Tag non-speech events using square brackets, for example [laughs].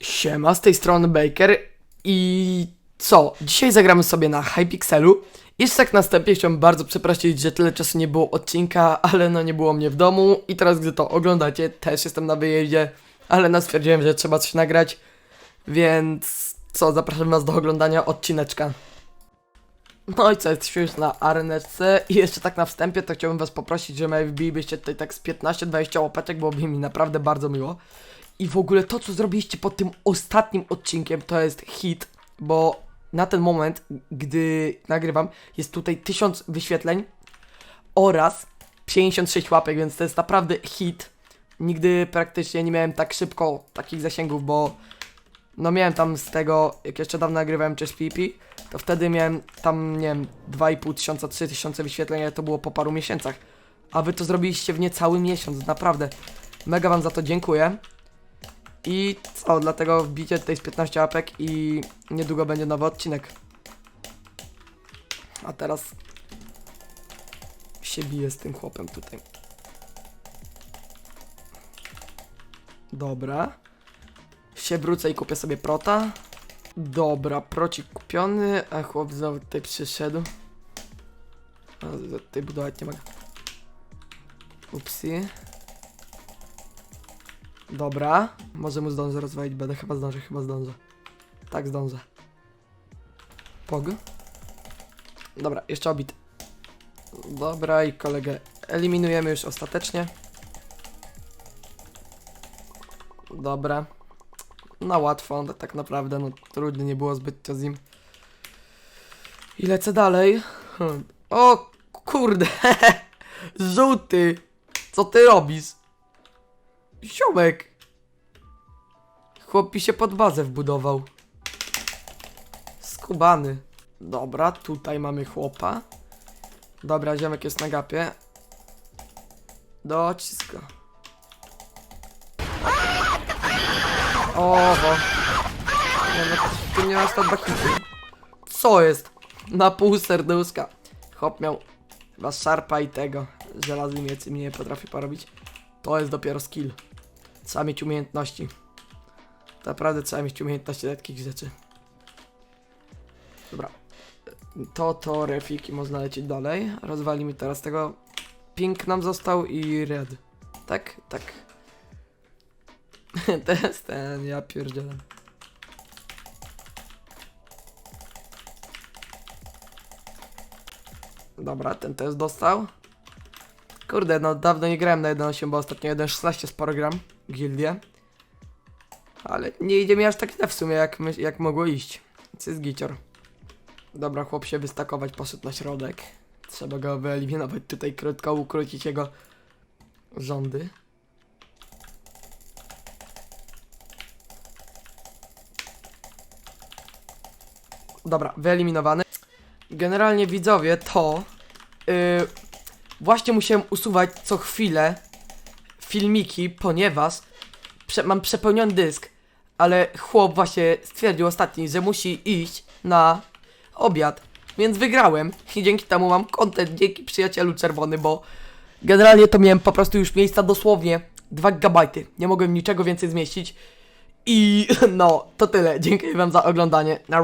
Siema, z tej strony Baker i co? Dzisiaj zagramy sobie na Hypixelu. Jeszcze tak na wstępie chciałbym bardzo przeprosić, że tyle czasu nie było odcinka, ale no nie było mnie w domu i teraz gdy to oglądacie, też jestem na wyjeździe, ale no stwierdziłem, że trzeba coś nagrać, więc co, zapraszam was do oglądania odcineczka. No i co, jesteśmy już na areneczce i jeszcze tak na wstępie to chciałbym was poprosić, że wbilibyście tutaj tak z 15-20 łapeczek, byłoby mi naprawdę bardzo miło. I w ogóle to, co zrobiliście pod tym ostatnim odcinkiem, to jest hit, bo na ten moment, gdy nagrywam, jest tutaj 1000 wyświetleń oraz 56 łapek, więc to jest naprawdę hit. Nigdy praktycznie nie miałem tak szybko takich zasięgów, bo no miałem tam z tego, jak jeszcze dawno nagrywałem przez PP, to wtedy miałem tam, nie wiem, 2,5 tysiąca, 3 tysiące wyświetleń, ale to było po paru miesiącach. A wy to zrobiliście w niecały miesiąc, naprawdę. Mega wam za to dziękuję. I co, dlatego wbicie tutaj z 15 łapek i niedługo będzie nowy odcinek. A teraz się biję z tym chłopem tutaj. Dobra. Się wrócę i kupię sobie prota. Dobra, procik kupiony, a chłop znowu tutaj przyszedł. A, tutaj budować nie mogę. Upsi. Dobra, może mu zdążę rozwalić, będę chyba zdążę, chyba zdążę. Tak zdążę. Pog. Dobra, jeszcze obit. Dobra i kolegę eliminujemy już ostatecznie. Dobra. No łatwo, no, tak naprawdę, no trudno nie było zbytnio z nim. I lecę dalej. O kurde, [laughs] żółty, co ty robisz? Ziomek! Chłop mi się pod bazę wbudował. Skubany. Dobra, tutaj mamy chłopa. Dobra, ziomek jest na gapie. Dociska. Oho. Nie no, ty nie masz tam bakity. Co jest? Na pół serduszka. Chłop miał chyba szarpa i tego. Żelazny miec i mnie nie potrafi porobić. To jest dopiero skill. Trzeba mieć umiejętności. Naprawdę trzeba mieć umiejętności do takich rzeczy. Dobra. To, to, refiki, można lecieć dalej. Rozwalimy teraz tego. Pink nam został i red. Tak? Tak. [laughs] to jest ten, ja pierdzielę. Dobra, ten też dostał. Kurde, no dawno nie grałem na 1.8, bo ostatnio 1.16 sporo gram. Gildię. Ale nie idzie mi aż tak źle w sumie, jak, jak mogło iść. Więc jest gicior. Dobra, chłop się wystakować, poszedł na środek. Trzeba go wyeliminować tutaj krótko, ukrócić jego rządy. Dobra, wyeliminowany. Generalnie widzowie to... Yy, Właśnie musiałem usuwać co chwilę filmiki, ponieważ prze mam przepełniony dysk, ale chłop właśnie stwierdził ostatni, że musi iść na obiad, więc wygrałem i dzięki temu mam content, dzięki przyjacielu czerwony, bo generalnie to miałem po prostu już miejsca dosłownie 2 GB, nie mogłem niczego więcej zmieścić i [laughs] no, to tyle, dziękuję wam za oglądanie, na